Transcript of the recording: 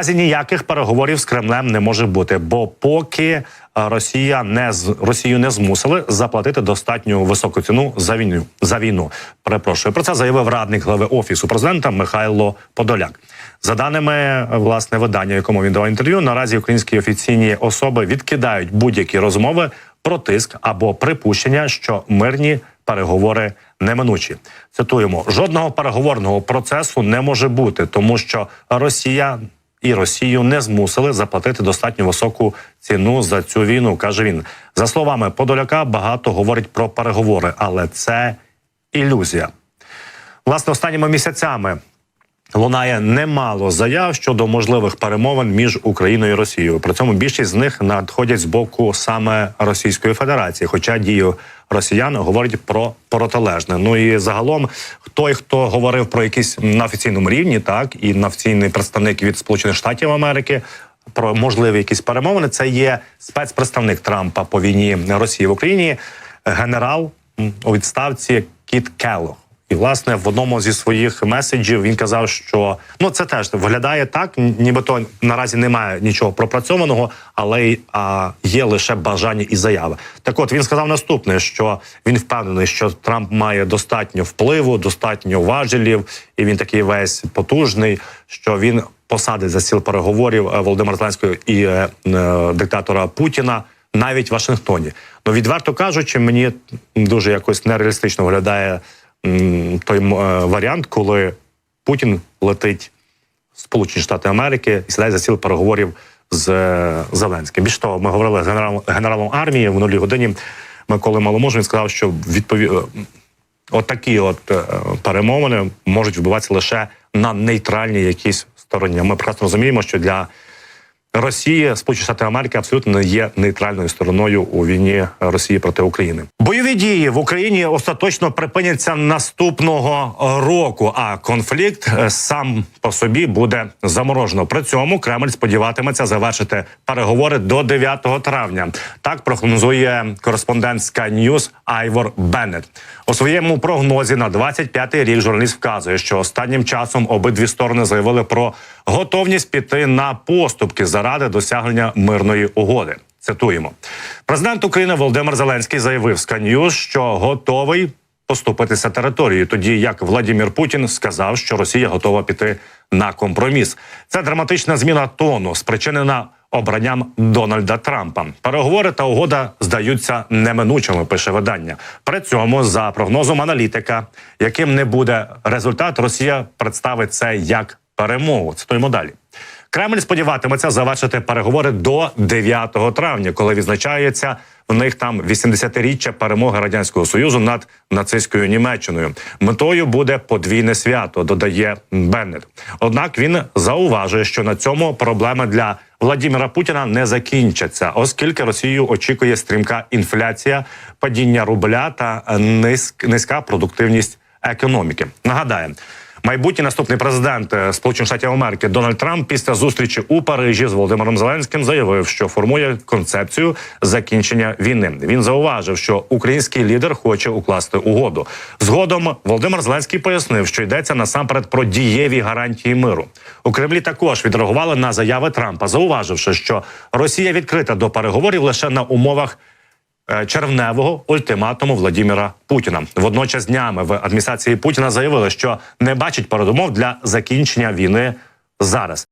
Наразі ніяких переговорів з Кремлем не може бути, бо поки е, Росія не Росію не змусили заплатити достатньо високу ціну за війну за війну. Перепрошую про це заявив радник глави офісу президента Михайло Подоляк. За даними е, власне видання, якому він давав інтерв'ю, наразі українські офіційні особи відкидають будь-які розмови про тиск або припущення, що мирні переговори неминучі. Цитуємо: жодного переговорного процесу не може бути, тому що Росія і Росію не змусили заплатити достатньо високу ціну за цю війну. каже він. За словами Подоляка, багато говорить про переговори, але це ілюзія. Власне, останніми місяцями лунає немало заяв щодо можливих перемовин між Україною і Росією. При цьому більшість з них надходять з боку саме Російської Федерації, хоча дію росіян говорять про протилежне. Ну і загалом, той, хто говорив про якісь на офіційному рівні, так і на офіційний представник від Сполучених Штатів Америки. Про можливі якісь перемовини це є спецпредставник Трампа по війні Росії в Україні, генерал у відставці Кіт Келлог. І власне в одному зі своїх меседжів він казав, що ну це теж виглядає так, нібито наразі немає нічого пропрацьованого, але а, є лише бажання і заяви. Так, от він сказав наступне: що він впевнений, що Трамп має достатньо впливу, достатньо важелів, і він такий весь потужний, що він посадить за стіл переговорів е, Володимира Зеленського і е, е, диктатора Путіна навіть в Вашингтоні. Ну відверто кажучи, мені дуже якось нереалістично виглядає той е, варіант, коли Путін летить в Сполучені Штати Америки і сідає за стіл переговорів з е, Зеленським. Більш того, ми говорили з генералом, генералом армії в минулій годині. Миколи Маломожу він сказав, що відпові... отакі от е, перемовини можуть відбуватися лише на нейтральній якійсь стороні. Ми прекрасно розуміємо, що для Росії Сполучені Штати Америки абсолютно є нейтральною стороною у війні Росії проти України. Бойові дії в Україні остаточно припиняться наступного року. А конфлікт е, сам по собі буде заморожено. При цьому Кремль сподіватиметься завершити переговори до 9 травня. Так прогнозує кореспондентська Ньюс Айвор Беннет. У своєму прогнозі на 25-й рік журналіст вказує, що останнім часом обидві сторони заявили про готовність піти на поступки заради досягнення мирної угоди. Цитуємо, президент України Володимир Зеленський заявив News, що готовий поступитися територією, тоді як Владімір Путін сказав, що Росія готова піти на компроміс. Це драматична зміна тону, спричинена обранням Дональда Трампа. Переговори та угода здаються неминучими. Пише видання. При цьому, за прогнозом аналітика, яким не буде результат, Росія представить це як перемогу. Цитуємо далі. Кремль сподіватиметься завершити переговори до 9 травня, коли відзначається в них там 80-річчя перемоги радянського союзу над нацистською Німеччиною. Метою буде подвійне свято, додає Беннет. Однак він зауважує, що на цьому проблеми для Владіміра Путіна не закінчаться, оскільки Росію очікує стрімка інфляція, падіння рубля та низь- низька продуктивність економіки. Нагадаємо. Майбутній наступний президент е, Сполучених Штатів Америки Дональд Трамп після зустрічі у Парижі з Володимиром Зеленським заявив, що формує концепцію закінчення війни. Він зауважив, що український лідер хоче укласти угоду. Згодом Володимир Зеленський пояснив, що йдеться насамперед про дієві гарантії миру. У Кремлі також відреагували на заяви Трампа, зауваживши, що Росія відкрита до переговорів лише на умовах червневого ультиматуму Владіміра Путіна. Водночас днями в адміністрації Путіна заявили, що не бачить передумов для закінчення війни зараз.